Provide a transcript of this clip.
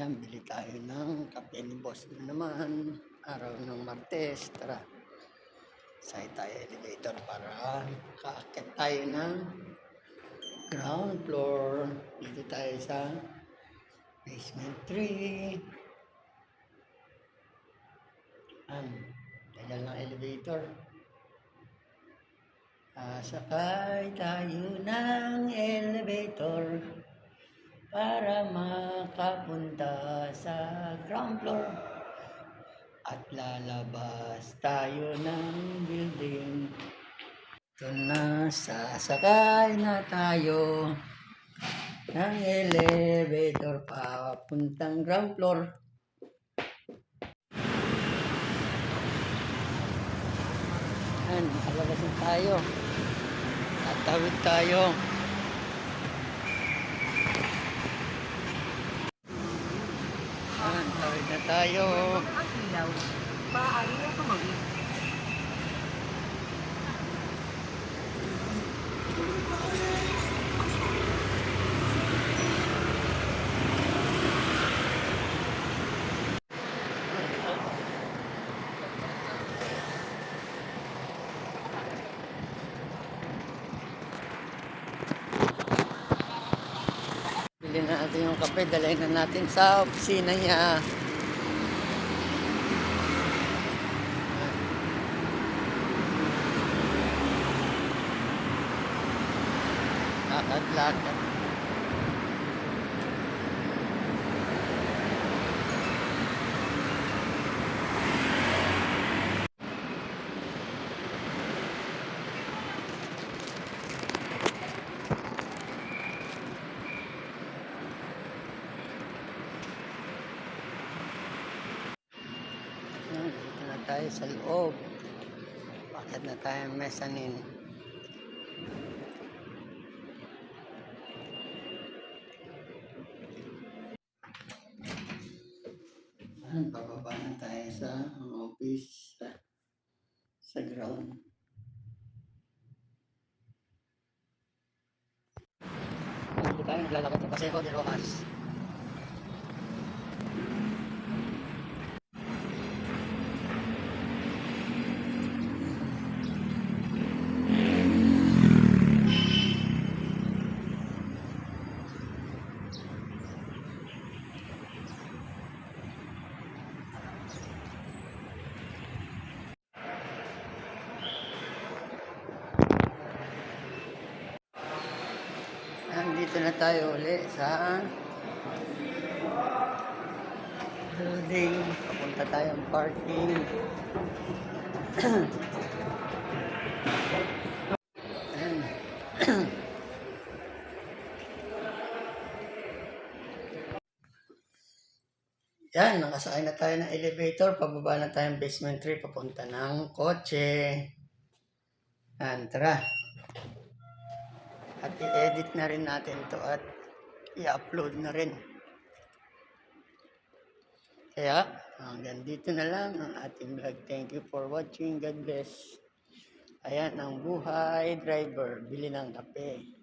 Yan, bili tayo ng kape ni boss na naman. Araw ng Martes. Tara. Sakay tayo elevator para kaakit tayo ng ground floor. Dito tayo sa basement 3. Yan. Tagal ng elevator. Sasakay tayo ng elevator para makapunta sa ground floor at lalabas tayo ng building. Ito na, sasakay na tayo ng elevator papuntang ground floor. Yan, nakalabas na tayo. Tatawid tayo. Tawid na tayo. maaari na tumawid. Bili na natin yung kape, dalhin na natin sa opisina niya. Yan, Dito na tayo sa loob. Bakit na tayo mezzanine? Yan, bababa na tayo sa office sa, sa ground. Dito tayo naglalakad sa Paseo de Rojas. Nandito na tayo uli sa building. Papunta tayong parking. Yan, nakasakay na tayo ng elevator. Pababa na tayong basement 3. Papunta ng kotse. Yan, tara. At i-edit na rin natin to at i-upload na rin. Kaya, hanggang dito na lang ang ating vlog. Thank you for watching. God bless. Ayan, ang buhay driver. Bili ng kape.